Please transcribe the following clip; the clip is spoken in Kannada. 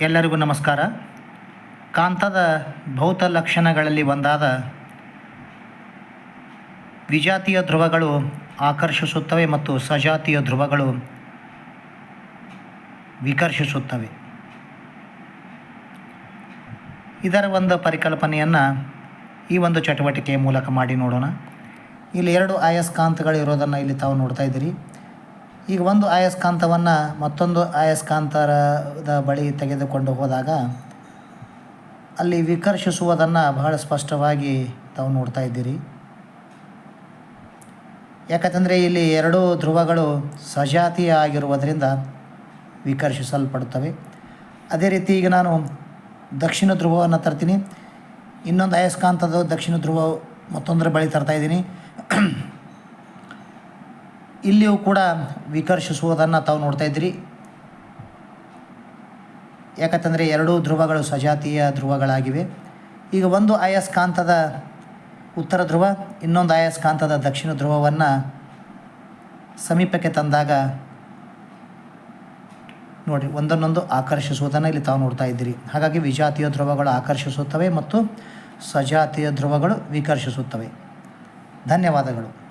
ಎಲ್ಲರಿಗೂ ನಮಸ್ಕಾರ. ಕಾಂತದ ಭೌತ ಲಕ್ಷಣಗಳಲ್ಲಿ ಒಂದಾದ ವಿಜಾತಿಯ ಧ್ರುವಗಳು ಆಕರ್ಷಿಸುತ್ತವೆ ಮತ್ತು ಸಜಾತಿಯ ಧ್ರುವಗಳು ವಿಕರ್ಷಿಸುತ್ತವೆ. ಇದರ ಒಂದು ಪರಿಕಲ್ಪನೆಯನ್ನು ಈ ಒಂದು ಚಟುವಟಿಕೆಯ ಮೂಲಕ ಮಾಡಿ ನೋಡೋಣ. ಇಲ್ಲಿ ಎರಡು ಆಯಸ್ಕಾಂತಗಳು ಇರೋದನ್ನು ಇಲ್ಲಿ ತಾವು ನೋಡ್ತಾ ಇದ್ದೀರಿ. ಈಗ ಒಂದು ಆಯಸ್ಕಾಂತವನ್ನು ಮತ್ತೊಂದು ಆಯಸ್ಕಾಂತದ ಬಳಿ ತೆಗೆದುಕೊಂಡು ಹೋದಾಗ ಅಲ್ಲಿ ವಿಕರ್ಷಿಸುವುದನ್ನು ಬಹಳ ಸ್ಪಷ್ಟವಾಗಿ ತಾವು ನೋಡ್ತಾ ಇದ್ದೀರಿ. ಯಾಕಂತಂದರೆ ಇಲ್ಲಿ ಎರಡೂ ಧ್ರುವಗಳು ಸಜಾತೀಯ ಆಗಿರುವುದರಿಂದ ವಿಕರ್ಷಿಸಲ್ಪಡುತ್ತವೆ. ಅದೇ ರೀತಿ ಈಗ ನಾನು ದಕ್ಷಿಣ ಧ್ರುವವನ್ನು ತರ್ತೀನಿ. ಇನ್ನೊಂದು ಅಯಸ್ಕಾಂತದ ದಕ್ಷಿಣ ಧ್ರುವ ಮತ್ತೊಂದರ ಬಳಿ ತರ್ತಾ ಇದ್ದೀನಿ. ಇಲ್ಲಿಯೂ ಕೂಡ ವಿಕರ್ಷಿಸುವುದನ್ನು ತಾವು ನೋಡ್ತಾ ಇದ್ದೀರಿ. ಯಾಕಂತಂದರೆ ಎರಡೂ ಧ್ರುವಗಳು ಸಜಾತೀಯ ಧ್ರುವಗಳಾಗಿವೆ. ಈಗ ಒಂದು ಆಯಸ್ಕಾಂತದ ಉತ್ತರ ಧ್ರುವ, ಇನ್ನೊಂದು ಆಯಸ್ಕಾಂತದ ದಕ್ಷಿಣ ಧ್ರುವವನ್ನು ಸಮೀಪಕ್ಕೆ ತಂದಾಗ ನೋಡಿ ಒಂದನ್ನೊಂದು ಆಕರ್ಷಿಸುವುದನ್ನು ಇಲ್ಲಿ ತಾವು ನೋಡ್ತಾ ಇದ್ದೀರಿ. ಹಾಗಾಗಿ ವಿಜಾತೀಯ ಧ್ರುವಗಳು ಆಕರ್ಷಿಸುತ್ತವೆ ಮತ್ತು ಸಜಾತೀಯ ಧ್ರುವಗಳು ವಿಕರ್ಷಿಸುತ್ತವೆ. ಧನ್ಯವಾದಗಳು.